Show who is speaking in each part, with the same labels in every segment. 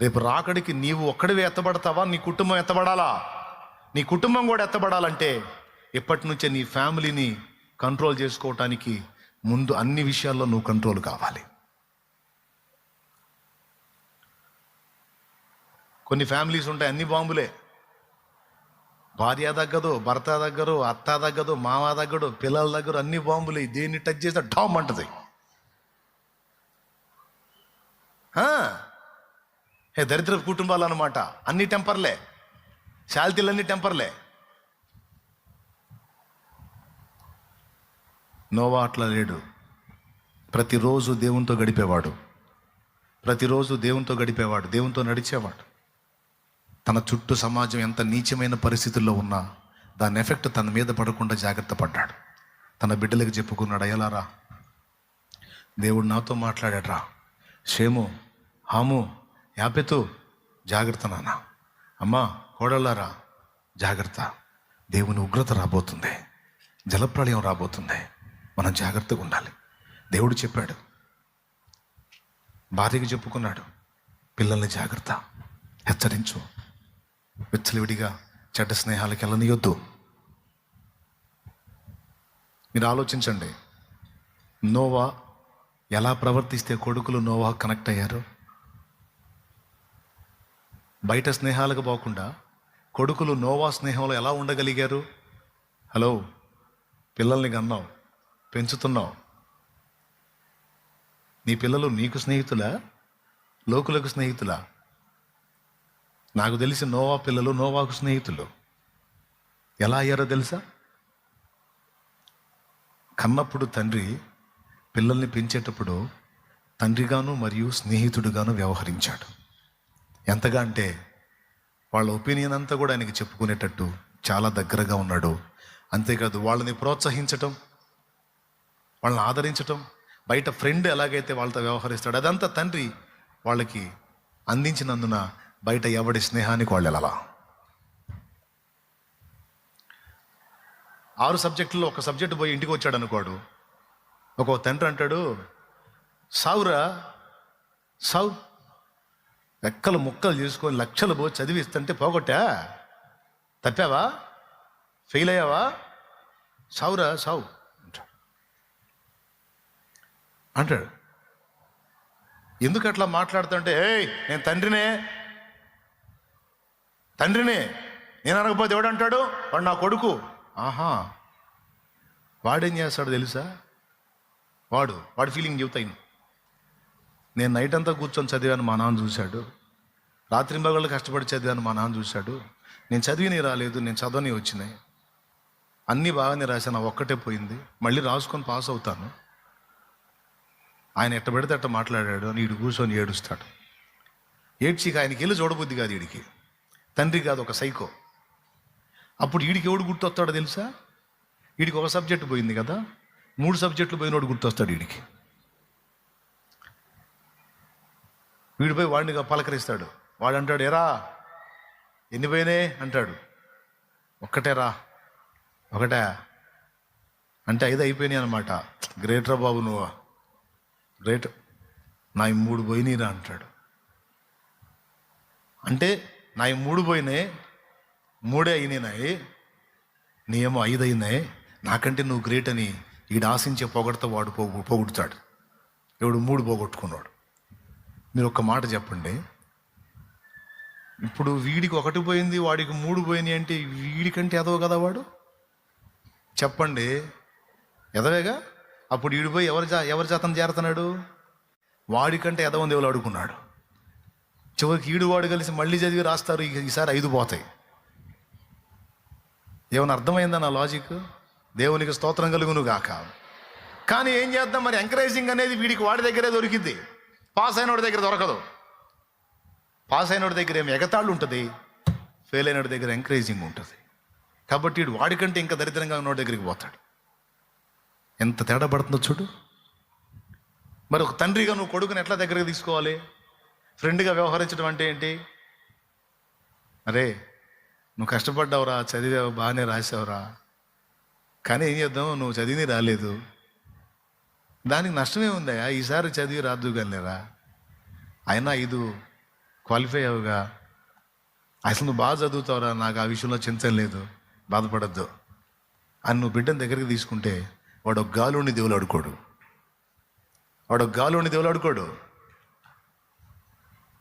Speaker 1: రేపు రాకడికి నీవు ఒక్కడివే ఎత్తబడతావా? నీ కుటుంబం ఎత్తబడాలా? నీ కుటుంబం కూడా ఎత్తబడాలంటే ఇప్పటి నుంచే నీ ఫ్యామిలీని కంట్రోల్ చేసుకోవటానికి ముందు అన్ని విషయాల్లో నువ్వు కంట్రోల్ కావాలి. కొన్ని ఫ్యామిలీస్ ఉంటాయి అన్ని బాంబులే. భార్య తగ్గదు భర్త తగ్గరు అత్త తగ్గదు మామ తగ్గడు పిల్లల దగ్గర అన్ని బాంబులే. దేన్ని టచ్ చేస్తే డామ్ అంటది. హే దరిద్ర కుటుంబాలు అనమాట అన్ని టెంపర్లే. శాల్తీలన్నీ టెంపర్లే. నోవా అట్లా లేడు. ప్రతిరోజు దేవునితో గడిపేవాడు. ప్రతిరోజు దేవునితో గడిపేవాడు. దేవునితో నడిచేవాడు. తన చుట్టూ సమాజం ఎంత నీచమైన పరిస్థితుల్లో ఉన్నా దాని ఎఫెక్ట్ తన మీద పడకుండా జాగ్రత్త పడ్డాడు. తన బిడ్డలకు చెప్పుకున్నాడు అయ్యలారా దేవుడు నాతో మాట్లాడాడ్రా. షేము హాము యాపెతు జాగ్రత్త నాన్న. అమ్మా కోడళ్ళారా జాగ్రత్త. దేవుని ఉగ్రత రాబోతుంది. జలప్రళయం రాబోతుంది. మనం జాగ్రత్తగా ఉండాలి. దేవుడు చెప్పాడు. భార్యకి చెప్పుకున్నాడు. పిల్లల్ని జాగ్రత్త. హెచ్చరించు. విచ్చలవిడిగా చెడ్డ స్నేహాలకి వెళ్ళనియొద్దు. మీరు ఆలోచించండి. నోవా ఎలా ప్రవర్తిస్తే కొడుకులు నోవా కనెక్ట్ అయ్యారు? బయట స్నేహాలకు పోకుండా కొడుకులు నోవా స్నేహంలో ఎలా ఉండగలిగారు? హలో పిల్లల్ని కన్నావు పెంచుతున్నావు. నీ పిల్లలు నీకు స్నేహితులా? లోకులకు స్నేహితులా? నాకు తెలిసి నోవా పిల్లలు నోవాకు స్నేహితులు. ఎలా అయ్యారో తెలుసా? కన్నప్పుడు తండ్రి పిల్లల్ని పెంచేటప్పుడు తండ్రిగాను మరియు స్నేహితుడుగాను వ్యవహరించాడు. ఎంతగా అంటే వాళ్ళ ఒపీనియన్ అంతా కూడా ఆయనకి చెప్పుకునేటట్టు చాలా దగ్గరగా ఉన్నాడు. అంతేకాదు వాళ్ళని ప్రోత్సహించటం వాళ్ళని ఆదరించటం బయట ఫ్రెండ్ ఎలాగైతే వాళ్ళతో వ్యవహరిస్తాడు అదంతా తండ్రి వాళ్ళకి అందించినందున బయట ఎవడి స్నేహానికి వాళ్ళు వెళ్ళాలా? ఆరు సబ్జెక్టుల్లో ఒక సబ్జెక్టు పోయి ఇంటికి వచ్చాడు అనుకోడు ఒక తండ్రి అంటాడు సావురా సావు రెక్కలు ముక్కలు చేసుకొని లక్షలు పోయి చదివిస్తుంటే పోగొట్టా? తప్పావా? ఫెయిల్ అయ్యావా సావురా సావు అంటాడు. అంటాడు. ఎందుకు అట్లా మాట్లాడుతుంటే ఏయ్ నేను తండ్రినే తండ్రినే నేను అనకపోతే ఎవడంటాడు? వాడు నా కొడుకు. ఆహా. వాడేం చేస్తాడు తెలుసా? వాడు వాడు ఫీలింగ్ చెబుతాయి. నేను నైట్ అంతా కూర్చొని చదివాను మా నాన్న చూశాడు. రాత్రి మగళ్ళు కష్టపడి చదివాను మా నాన్న చూశాడు. నేను చదివిని రాలేదు నేను చదవని వచ్చినాయి. అన్నీ బాగానే రాశాను ఒక్కటే పోయింది. మళ్ళీ రాసుకొని పాస్ అవుతాను. ఆయన ఎట్ట పెడితే అట్ట మాట్లాడాడు అని ఈడు కూర్చొని ఏడుస్తాడు. ఏడ్చిక ఆయనకి వెళ్ళి చూడబుద్ధి కాదు వీడికి తండ్రి కాదు ఒక సైకో అప్పుడు వీడికి ఎవడు గుర్తొస్తాడో తెలుసా? వీడికి ఒక సబ్జెక్ట్ పోయింది కదా. మూడు సబ్జెక్టులు పోయినోడు గుర్తొస్తాడు వీడికి వీడిపోయి వాడిని పలకరిస్తాడు. వాడు అంటాడు ఎరా ఎన్ని పోయినే అంటాడు. ఒక్కటే రా ఒకటే. అంటే ఐదు అయిపోయినాయి అనమాట గ్రేట్ రా బాబు నువ్వు గ్రేట్ నా ఈ మూడు పోయినాయిరా అంటాడు. అంటే నా ఈ మూడు పోయినాయి మూడే అయినాయి నీ ఏమో ఐదు అయినాయి నాకంటే నువ్వు గ్రేట్ అని ఈడు ఆశించే పొగడతో వాడు పోగు పోగొడతాడు. ఎవడు మూడు పోగొట్టుకున్నాడు. మీరు ఒక్క మాట చెప్పండి. ఇప్పుడు వీడికి ఒకటి పోయింది వాడికి మూడు పోయినాయి అంటే వీడికంటే ఎదవ కదా వాడు? చెప్పండి. ఎదవేగా? అప్పుడు వీడిపోయి ఎవరి జా ఎవరి జాతం చేరుతున్నాడు? వాడికంటే ఎదవం దేవులు అడుగున్నాడు చివరికి ఈడు వాడు కలిసి మళ్ళీ చదివి రాస్తారు ఈసారి ఐదు పోతాయి. ఏమైనా అర్థమైందా నా లాజిక్ దేవునికి స్తోత్రం కలుగును గాక. కానీ ఏం చేద్దాం మరి? ఎంకరేజింగ్ అనేది వీడికి వాడి దగ్గరే దొరికింది పాస్ అయినోడి దగ్గర దొరకదు. పాస్ అయినోడి దగ్గర ఏమి ఎగతాళ్ళు ఉంటుంది? ఫెయిల్ అయినోడి దగ్గర ఎంకరేజింగ్ ఉంటుంది. కాబట్టి వీడు వాడికంటే ఇంకా దరిద్రంగా ఉన్నోడి దగ్గరికి పోతాడు. ఎంత తేడా పడుతుందో చూడు. మరి ఒక తండ్రిగా నువ్వు కొడుకుని ఎట్లా దగ్గరికి తీసుకోవాలి? ఫ్రెండ్గా వ్యవహరించడం అంటే ఏంటి? అరే నువ్వు కష్టపడ్డావురా చదివావు బాగానే రాసావురా. కానీ ఏం చేద్దాం? నువ్వు చదివి రాలేదు. దానికి నష్టమే ఉందయ్యా. ఈసారి చదివి రాదు కానీ అయినా ఇది క్వాలిఫై అవ్వగా. అసలు నువ్వు బాగా చదువుతావురా. నాకు ఆ విషయంలో చింతన లేదు. బాధపడద్దు. అని నువ్వు బిడ్డను దగ్గరికి తీసుకుంటే వాడు ఒక గాలుని దేవులు అడుకోడు వాడు ఒక గాలుని దేవులు అడుకోడు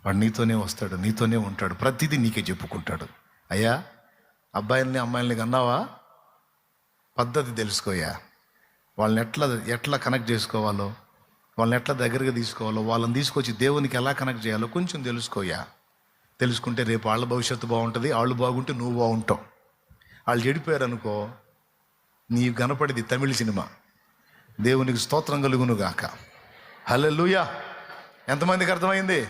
Speaker 1: వాడు నీతోనే వస్తాడు నీతోనే ఉంటాడు. ప్రతిదీ నీకే చెప్పుకుంటాడు. అయ్యా అబ్బాయిల్ని అమ్మాయిల్ని కన్నావా? పద్ధతి తెలుసుకోయా వాళ్ళని ఎట్లా ఎట్లా కనెక్ట్ చేసుకోవాలో వాళ్ళని ఎట్లా దగ్గరగా తీసుకోవాలో వాళ్ళని తీసుకొచ్చి దేవునికి ఎలా కనెక్ట్ చేయాలో కొంచెం తెలుసుకోయా తెలుసుకుంటే రేపు వాళ్ళ భవిష్యత్తు బాగుంటుంది వాళ్ళు బాగుంటే నువ్వు బాగుంటావు. వాళ్ళు చెడిపోయారు అనుకో నీ కనపడేది తమిళ సినిమా. దేవునికి స్తోత్రం కలుగును గాక. లూయా ఎంతమందికి అర్థమైంది?